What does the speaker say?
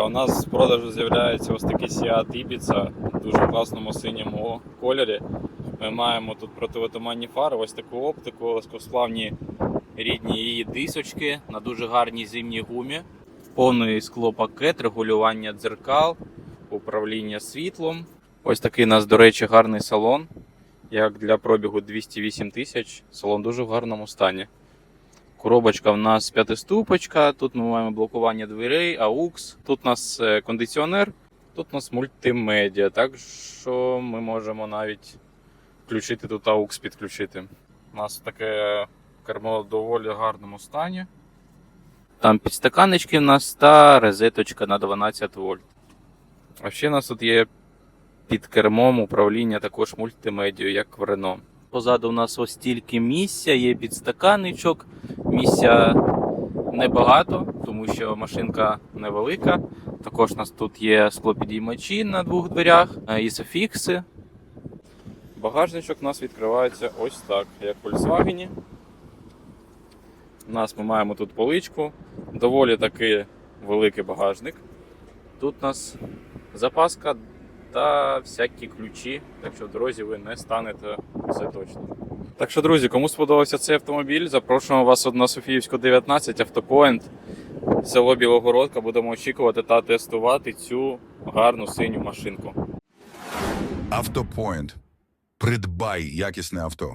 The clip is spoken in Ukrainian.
У нас в продажу з'являється ось такий Seat Ibiza в дуже класному синьому кольорі. Ми маємо тут противотуманні фари, ось таку оптику, легкосплавні рідні її дисочки на дуже гарній зимній гумі, повний склопакет, регулювання дзеркал, управління світлом. Ось такий у нас, до речі, гарний салон. Як для пробігу 208 тисяч, салон дуже в гарному стані. Коробочка в нас п'ятиступочка, тут ми маємо блокування дверей, AUX, тут у нас е, кондиціонер, тут у нас мультимедіа, так що ми можемо навіть включити тут AUX підключити. У нас таке кермо в доволі гарному стані. Там підстаканнички в нас та розеточка на 12 вольт. А ще у нас тут є під кермом управління також мультимедією, як в Renault. Позаду у нас ось тільки місця, є підстаканничок. Місця небагато, тому що машинка невелика. Також у нас тут є склопідіймачі на двох дверях, е, ісофікси. Багажничок у нас відкривається ось так, як в Volkswagen. У нас ми маємо тут поличку, доволі таки великий багажник. Тут у нас запаска та всякі ключі, так що в дорозі ви не станете все точно. Так що, друзі, кому сподобався цей автомобіль, запрошуємо вас на Софіївську 19 автопоінт. Село Білогородка. Будемо очікувати та тестувати цю гарну синю машинку. Автопоінт. Придбай якісне авто.